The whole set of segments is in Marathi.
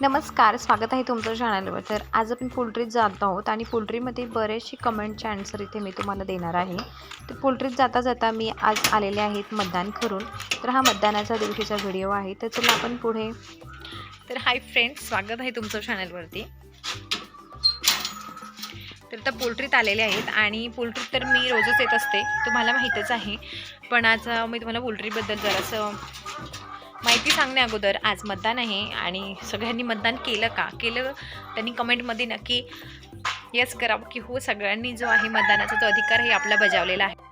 नमस्कार स्वागत आहे तुमचं चॅनलवर तर आज आपण पोल्ट्रीत जात आहोत आणि पोल्ट्रीमध्ये बरेचसे कमेंटचे आन्सर इथे मी तुम्हाला देणार आहे. तर पोल्ट्रीत जाता जाता मी आज आलेले आहेत मतदान करून. तर हा मतदानाचा दिवशीचा व्हिडिओ आहे. तर चला आपण पुढे. तर हाय फ्रेंड्स स्वागत आहे तुमचं चॅनलवरती तर आता पोल्ट्रीत आलेले आहेत आणि पोल्ट्रीत तर मी रोजच येत असते. तुम्हाला माहीतच आहे. पण आज मी तुम्हाला पोल्ट्रीबद्दल जरासं माहिती सांगण्या अगोदर आज मतदान आहे आणि सगळ्यांनी मतदान केलं का? केलं त्यांनी कमेंटमध्ये नक्की यस करावं की हो सगळ्यांनी जो आहे मतदानाचा जो अधिकार हे आपला बजावलेला आहे.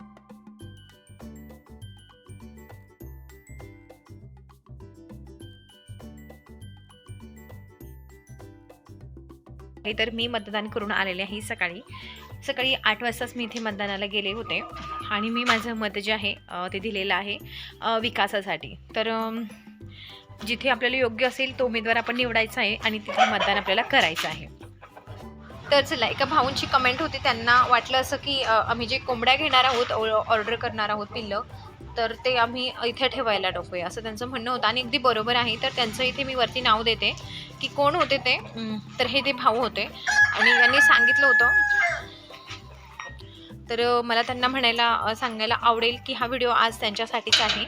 तर मी मतदान करून आलेले आहे सकाळी. सकाळी आठ वाजताच मी इथे मतदानाला गेले होते. आणि मी माझं मत जे आहे ते दिलेलं आहे विकासासाठी. तर जिथे आपल्याला योग्य असेल तो उमेदवार आपण निवडायचा आहे आणि तिथे मतदान आपल्याला करायचं आहे. तर चला एका भाऊंची कमेंट होती. त्यांना वाटलं असं की आम्ही जे कोंबड्या घेणार आहोत ऑर्डर करणार आहोत पिल्लं तर ते आम्ही इथे ठेवायला नकोय असं त्यांचं म्हणणं होतं. आणि अगदी बरोबर आहे. तर त्यांचं इथे मी वरती नाव देते की कोण होते ते? तर हे ते भाऊ होते. आणि यांनी सांगितलं होतं तर मला त्यांना म्हणायला सांगायला आवडेल की हा व्हिडिओ आज त्यांच्यासाठीच आहे.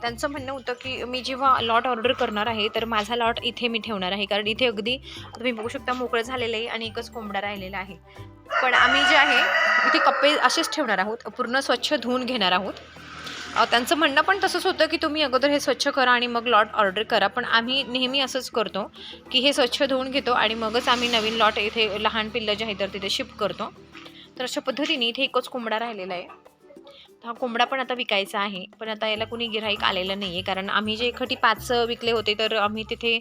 त्यांचं म्हणणं होतं की मी जेव्हा लॉट ऑर्डर करणार आहे तर माझा लॉट इथे मी ठेवणार आहे. कारण इथे अगदी तुम्ही बघू शकता मोकळं झालेलं आहे आणि एकच कोंबडा राहिलेला आहे. पण आम्ही जे आहे इथे कप्पे असेच ठेवणार आहोत. पूर्ण स्वच्छ धुवून घेणार आहोत. त्यांचं म्हणणं पण तसंच होतं की तुम्ही अगोदर हे स्वच्छ करा आणि मग लॉट ऑर्डर करा. पण आम्ही नेहमी असंच करतो की हे स्वच्छ धुवून घेतो आणि मगच आम्ही नवीन लॉट इथे लहान पिल्लं जे आहे तर तिथे शिफ्ट करतो. तर अशा पद्धतीने इथे एकच कोंबडा राहिलेला आहे. हा कोंबडा पण आता विकायचा आहे. पण आता याला कुणी गिराईक आलेलं नाही आहे कारण आम्ही जे खटी पाच विकले होते तर आम्ही तिथे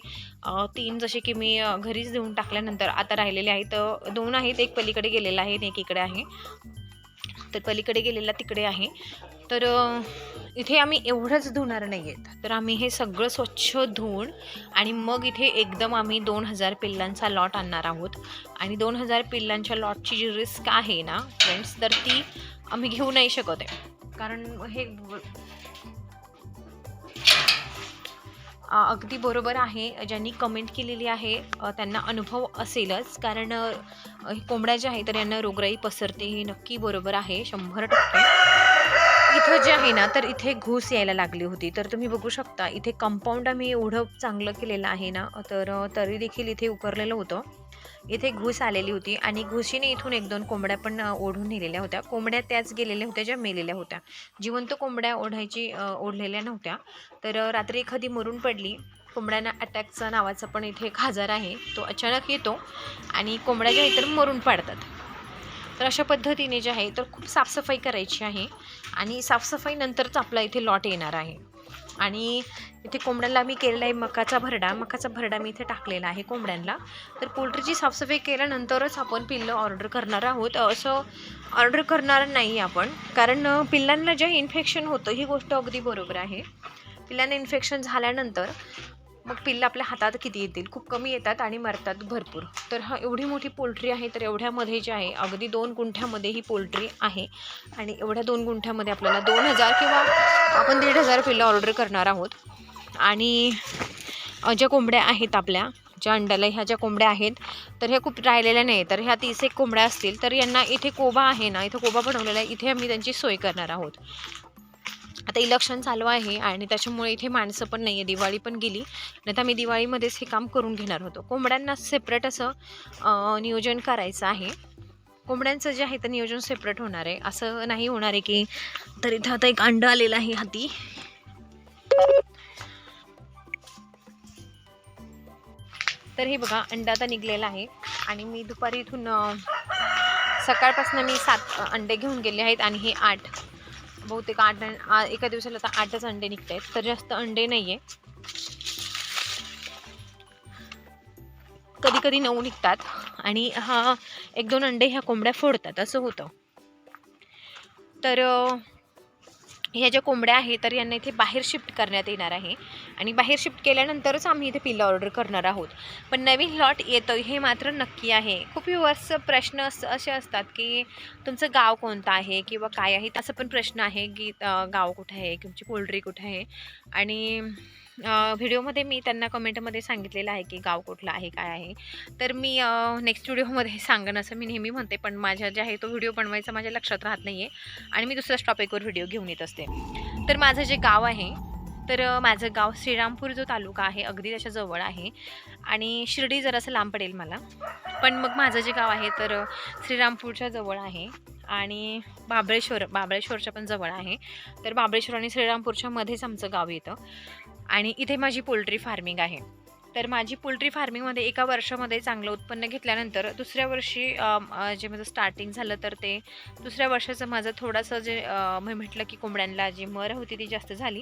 तीन जसे की मी घरीच देऊन टाकल्यानंतर आता राहिलेले आहेत. दोन आहेत. एक पलीकडे गेलेला आहे एक इकडे आहे. तर पलीकडे गेलेला तिकडे आहे. तर इथे आम्ही एवढंच धुणार नाही आहेत तर आम्ही हे सगळं स्वच्छ धुवून आणि मग इथे एकदम आम्ही दोन हजार पिल्लांचा लॉट आणणार आहोत. आणि दोन हजार पिल्लांच्या लॉटची जी रिस्क आहे ना फ्रेंड्स तर ती आम्ही घेऊ नाही शकत आहे. कारण हे अगदी बरोबर आहे. ज्यांनी कमेंट केलेली आहे त्यांना अनुभव असेलच. कारण हे कोंबड्या ज्या आहेत तर यांना रोगराई पसरते हे नक्की बरोबर आहे शंभर टक्के. इथं जे आहे ना तर इथे घूस यायला लागली होती. तर तुम्ही बघू शकता इथे कंपाऊंड आम्ही एवढं चांगलं केलेलं आहे ना तर तरी देखील इथे उकरलेलं होतं. इथे घूस आलेली होती आणि घुशीने इथून एक दोन कोंबड्या पण ओढून नेलेल्या होत्या. कोंबड्या त्याच गेलेल्या होत्या ज्या मेलेल्या होत्या. जिवंत कोंबड्या ओढायची ओढलेल्या नव्हत्या. तर रात्री एखादी मरून पडली. कोंबड्यांना अटॅकचा नावाचा पण इथे एक आजार आहे. तो अचानक येतो आणि कोंबड्या ज्या इतर मरून पाडतात. तर अशा पद्धतीने जे आहे तर खूप साफसफाई करायची आहे आणि साफसफाई नंतरच आपला इथे लॉट येणार आहे. आणि इथे कोंबड्यांना मी केलेला आहे मकाचा भरडा. मकाचा भरडा मी इथे टाकलेला आहे कोंबड्यांना. तर पोल्ट्रीची साफसफाई केल्यानंतरच आपण पिल्लं ऑर्डर करणार आहोत. असं ऑर्डर करणार नाही आपण. कारण पिल्लांना जे इन्फेक्शन होतं ही गोष्ट अगदी बरोबर आहे. पिल्लांना इन्फेक्शन झाल्यानंतर मग पिल्लं आपल्या हातात किती येतील? खूप कमी येतात आणि मरतात भरपूर. तर हा एवढी मोठी पोल्ट्री आहे तर एवढ्यामध्ये जे आहे अगदी दोन गुंठ्यामध्ये ही पोल्ट्री आहे. आणि एवढ्या दोन गुंठ्यामध्ये आपल्याला दोन हजार किंवा आपण दीड हजार पिल्लं ऑर्डर करणार आहोत. आणि ज्या कोंबड्या आहेत आपल्या ज्या अंड्याला ह्या ज्या कोंबड्या आहेत तर ह्या खूप राहिलेल्या नाही तर ह्या तीस एक कोंबड्या असतील तर यांना इथे कोबा आहे ना इथे कोबा बनवलेला आहे इथे आम्ही त्यांची सोय करणार आहोत. आता इलेक्शन चालू आहे आणि त्याच्यामुळे इथे माणसं पण नाही आहे दिवाळी पण गेली. नाही तर आम्ही दिवाळीमध्येच हे काम करून घेणार होतो. कोंबड्यांना सेपरेट असं नियोजन करायचं आहे. कोंबड्यांचं जे आहे ते नियोजन सेपरेट होणार आहे. असं नाही होणार आहे की तर इथं आता एक अंड आलेलं आहे हाती. तर हे बघा अंडा आता निघलेला आहे. आणि मी दुपारी इथून सकाळपासून मी सात अंडे घेऊन गेले आहेत आणि हे आठ. बहुतेक आठ एका दिवसाला तर आठच अंडे निघत आहेत तर जास्त अंडे नाही आहे कधी कधी नऊ निघतात आणि हा एक दोन अंडे ह्या कोंबड्या फोडतात असं होतं. तर ह्या ज्या कोंबड्या आहेत तर यांना इथे बाहेर शिफ्ट करण्यात येणार आहे. आणि बाहेर शिफ्ट केल्यानंतरच आम्ही इथे पिल्लं ऑर्डर करणार आहोत. पण नवीन लॉट येतं हे मात्र नक्की आहे. खूप युवर्स प्रश्न अस असे असतात की तुमचं गाव कोणतं आहे? किंवा काय आहे? असं पण प्रश्न आहे की गाव कुठं आहे? तुमची पोल्ट्री कुठं आहे? आणि व्हिडिओमध्ये मी त्यांना कमेंटमध्ये सांगितलेलं आहे की गाव कुठलं आहे काय आहे. तर मी नेक्स्ट व्हिडिओमध्ये सांगेन असं मी नेहमी म्हणते पण माझ्या जे आहे तो व्हिडिओ बनवायचा माझ्या लक्षात राहत नाही आहे आणि मी दुसऱ्याच टॉपिकवर व्हिडिओ घेऊन येत असते. तर माझं जे गाव आहे तर माझं गाव श्रीरामपूर जो तालुका आहे अगदी त्याच्याजवळ आहे. आणि शिर्डी जरासं लांब पडेल मला. पण मग माझं जे गाव आहे तर श्रीरामपूरच्या जवळ आहे. आणि बाबळेश्वर बाबळेश्वरच्या पण जवळ आहे. तर बाबळेश्वर आणि श्रीरामपूरच्या मध्येच आमचं गाव येतं. आणि इथे माझी पोल्ट्री फार्मिंग आहे. तर माझी पोल्ट्री फार्मिंगमध्ये एका वर्षामध्ये चांगलं उत्पन्न घेतल्यानंतर दुसऱ्या वर्षी जे माझं स्टार्टिंग झालं तर ते दुसऱ्या वर्षाचं माझं थोडंसं जे मी म्हटलं की कोंबड्यांना जी मर होती ती जास्त झाली.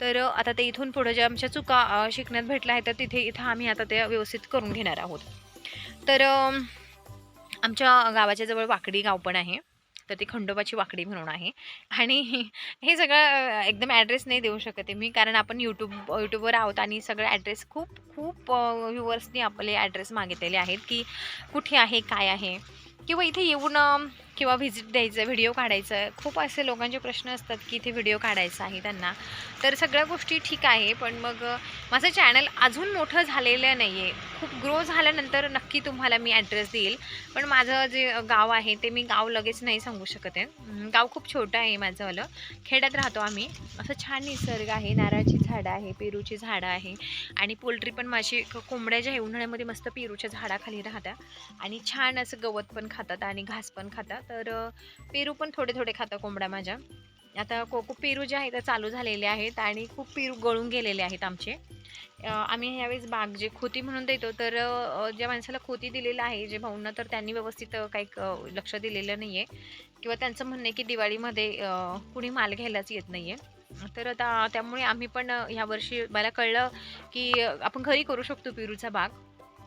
तर आता ते इथून पुढं ज्या आमच्या चुका शिकण्यात भेटल्या आहेत तर तिथे इथं आम्ही आता ते व्यवस्थित करून घेणार आहोत. तर आमच्या गावाच्या जवळ वाकडी गाव पण आहे. तर ती खंडोबाची वाकडी म्हणून आहे. आणि हे सगळं एकदम ॲड्रेस नाही देऊ शकत मी कारण आपण यूट्यूब यूट्यूबवर आहोत आणि सगळे ॲड्रेस खूप खूप व्ह्युअर्सनी आपले ॲड्रेस मागितलेले आहेत की कुठे आहे काय आहे. किंवा इथे येऊन किंवा व्हिजिट द्यायचं व्हिडिओ काढायचं. आहे खूप असे लोकांचे प्रश्न असतात की इथे व्हिडिओ काढायचा आहे त्यांना. तर सगळ्या गोष्टी ठीक आहे पण मग माझं चॅनल अजून मोठं झालेलं नाही आहे खूप ग्रो झाल्यानंतर नक्की तुम्हाला मी ॲड्रेस देईल. पण माझं जे गाव आहे ते मी गाव लगेच नाही सांगू शकत आहे. गाव खूप छोटं आहे माझंवालं खेड्यात राहतो आम्ही. असं छान निसर्ग आहे नारळाची झाडं आहे पेरूची झाडं आहे. आणि पोल्ट्री पण माझी कोंबड्या ज्या आहे उन्हाळ्यामध्ये मस्त पेरूच्या झाडाखाली राहतात. आणि छान असं गवत पण खातात आणि घास पण खातात. तर पेरू पण थोडे थोडे खातं कोंबड्या माझ्या. आता कोको पेरू जे आहेत ते चालू झालेले आहेत आणि खूप पेरू गळून गेलेले आहेत आमचे. आम्ही यावेळेस बाग जे खोती म्हणून देतो तर ज्या माणसाला खोती दिलेलं आहे जे भाऊंना तर त्यांनी व्यवस्थित काही लक्ष दिलेलं नाही आहे किंवा त्यांचं म्हणणं आहे की दिवाळीमध्ये कुणी माल घ्यायलाच येत नाही आहे तर आता त्यामुळे आम्ही पण ह्यावर्षी मला कळलं की आपण घरी करू शकतो पेरूचा बाग.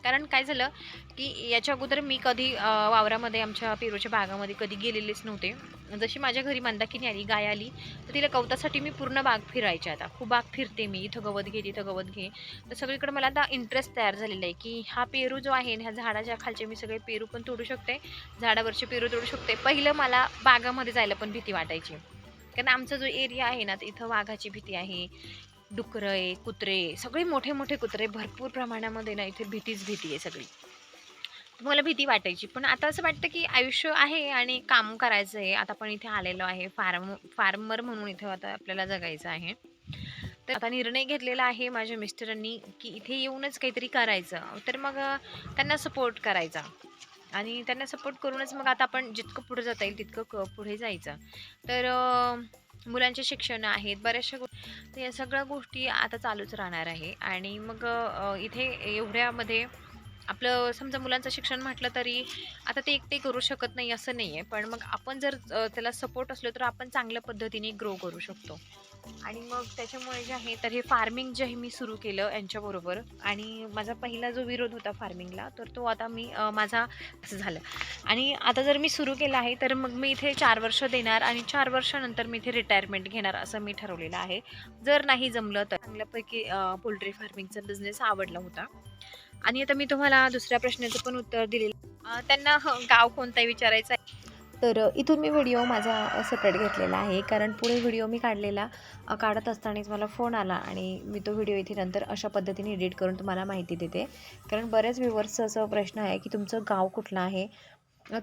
कारण काय झालं की याच्या अगोदर मी कधी वावरामध्ये आमच्या पेरूच्या बागामध्ये कधी गेलेलेच नव्हते. जशी माझ्या घरी मंदाकिनी आली गाय आली तर तिला कवतासाठी मी पूर्ण बाग फिरायची आता. खूप बाग फिरते मी इथं गवत घे तिथं गवत घे. तर सगळीकडे मला आता इंटरेस्ट तयार झालेला आहे की हा पेरू जो आहे ह्या झाडाच्या खालचे मी सगळे पेरू पण तोडू शकते झाडावरचे पेरू तोडू शकते. पहिलं मला बागामध्ये जायला पण भीती वाटायची. कारण आमचा जो एरिया आहे ना तर इथं वाघाची भीती आहे डुकरं कुत्रे सगळे मोठे मोठे कुत्रे भरपूर प्रमाणामध्ये ना इथे भीतीच भीती आहे सगळी. मला भीती वाटायची पण आता असं वाटतं की आयुष्य आहे आणि काम करायचं आहे. आता आपण इथे आलेलो आहे फार्म फार्मर म्हणून इथे आता आपल्याला जगायचं आहे. तर आता निर्णय घेतलेला आहे माझ्या मिस्टरांनी की इथे येऊनच काहीतरी करायचं. तर मग त्यांना सपोर्ट करायचा. आणि त्यांना सपोर्ट करूनच मग आता आपण जितकं पुढे जाता येईल तितकं क पुढे जायचं. तर मुलांचे शिक्षण आहेत बऱ्याचशा गोष्टी या सगळ्या गोष्टी आता चालूच राहणार आहे. आणि मग इथे एवढ्यामध्ये आपलं समजा मुलांचं शिक्षण म्हटलं तरी आता ते एकटे करू शकत नाही असं नाही आहे पण मग आपण जर त्याला सपोर्ट असलो तर आपण चांगल्या पद्धतीने ग्रो करू शकतो. आणि मग त्याच्यामुळे जे आहे तर हे फार्मिंग जे आहे मी सुरू केलं यांच्याबरोबर. आणि माझा पहिला जो विरोध होता फार्मिंगला तर तो आता मी माझा असं झालं. आणि आता जर मी सुरू केलं आहे तर मग मी इथे चार वर्ष देणार आणि चार वर्षानंतर मी इथे रिटायरमेंट घेणार असं मी ठरवलेलं आहे. जर नाही जमलं तर. चांगल्यापैकी पोल्ट्री फार्मिंगचा बिझनेस आवडला होता. आणि आता मी तुम्हाला दुसऱ्या प्रश्नाचं पण उत्तर दिलेलं त्यांना गाव कोणता विचारायचं आहे? तर इथून मी व्हिडिओ माझा सेपरेट घेतलेला आहे. कारण पुढे व्हिडिओ मी काढलेला काढत असतानाच मला फोन आला आणि मी तो व्हिडिओ इथे नंतर अशा पद्धतीने एडिट करून तुम्हाला माहिती देते. कारण बऱ्याच व्ह्युअर्सचा असं प्रश्न आहे की तुमचं गाव कुठलं आहे?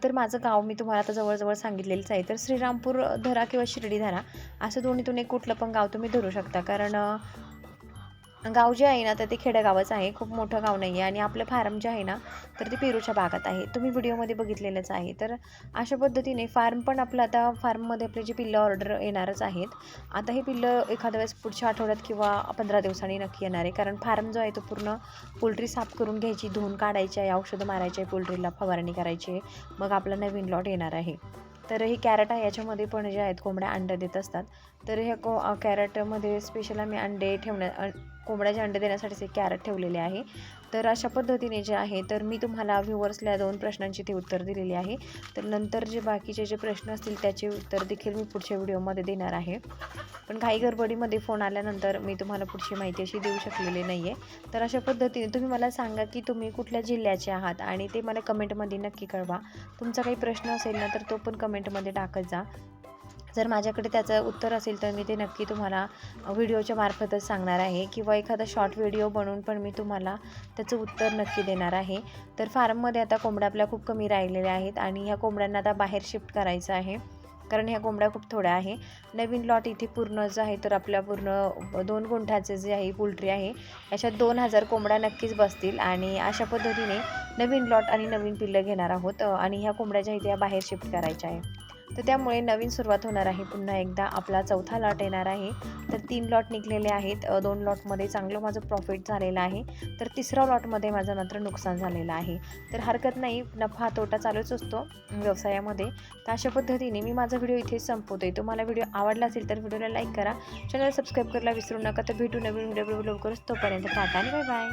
तर माझं गाव मी तुम्हाला आता जवळजवळ सांगितलेलंच आहे. तर श्रीरामपूर धरा किंवा शिर्डी धरा असं दोन्हीतून एक कुठलं पण गाव तुम्ही धरू शकता. कारण गाव जे आहे ना तर ते खेडेगावच आहे. खूप मोठं गाव नाही आहे आणि आपलं फार्म जे आहे ना तर ते पेरूच्या भागात आहे. तुम्ही व्हिडिओमध्ये बघितलेलंच आहे. तर अशा पद्धतीने फार्म पण आपलं आता फार्ममध्ये आपले जे पिल्लं ऑर्डर येणारच आहेत. आता हे पिल्लं एखाद्या वेळेस पुढच्या आठवड्यात किंवा पंधरा दिवसांनी नक्की येणार आहे. कारण फार्म जो आहे तो पूर्ण पोल्ट्री साफ करून घ्यायची धुवून काढायची आहे औषधं मारायची आहे पोल्ट्रीला फवारणी करायची आहे. मग आपला नवीन लॉट येणार आहे. तर हे कॅरेट आहे याच्यामध्ये पण जे आहेत कोंबड्या अंडे देत असतात. तर हे को कॅरेटमध्ये स्पेशल आम्ही अंडे ठेवण्या कोंबड्याचे अंडे देण्यासाठी एक कॅरेट ठेवलेले आहे. तर अशा पद्धतीने जे आहे तर मी तुम्हाला व्ह्युवर्सला दोन प्रश्नांची ते उत्तर दिलेली आहे. तर नंतर जे बाकीचे जे प्रश्न असतील त्याचे उत्तर देखील मी पुढच्या व्हिडिओमध्ये देणार आहे. पण घाई गडबडीमध्ये फोन आल्यानंतर मी तुम्हाला पुढची माहिती अशी देऊ शकलेली नाही आहे तर अशा पद्धतीने तुम्ही मला सांगा की तुम्ही कुठल्या जिल्ह्याचे आहात आणि ते मला कमेंटमध्ये नक्की कळवा. तुमचा काही प्रश्न असेल ना तर तो पण कमेंटमध्ये टाकत जा. जर माझ्याकडे त्याचं उत्तर असेल तर मी ते नक्की तुम्हाला व्हिडिओच्या मार्फतच सांगणार आहे. किंवा एखादा शॉर्ट व्हिडिओ बनवून पण मी तुम्हाला त्याचं उत्तर नक्की देणार आहे. तर फार्ममध्ये आता कोंबड्या आपल्या खूप कमी राहिलेल्या आहेत आणि ह्या कोंबड्यांना आता बाहेर शिफ्ट करायचं आहे. कारण ह्या कोंबड्या खूप थोड्या आहे. नवीन लॉट इथे पूर्ण जो आहे तर आपल्या पूर्ण दोन गुंठाचे जे आहे पोल्ट्री आहे याच्यात दोन हजार कोंबड्या नक्कीच बसतील. आणि अशा पद्धतीने नवीन लॉट आणि नवीन पिल्लं घेणार आहोत. आणि ह्या कोंबड्याच्या इथे या बाहेर शिफ्ट करायच्या आहे. तर त्यामुळे नवीन सुरुवात होणार आहे. पुन्हा एकदा आपला चौथा लॉट येणार आहे. तर तीन लॉट निघलेले आहेत. दोन लॉटमध्ये चांगलं माझं प्रॉफिट झालेलं आहे. तर तिसऱ्या लॉटमध्ये माझं मात्र नुकसान झालेलं आहे. तर हरकत नाही. नफा तोटा चालूच असतो व्यवसायामध्ये. तर अशा पद्धतीने मी माझा व्हिडिओ इथेच संपवते तुम्हाला व्हिडिओ आवडला असेल तर व्हिडिओला लाईक करा. चॅनल सबस्क्राईब करायला विसरू नका. तर भेटू नवीन व्हिडिओ लवकरच तोपर्यंत टाटा आणि बाय बाय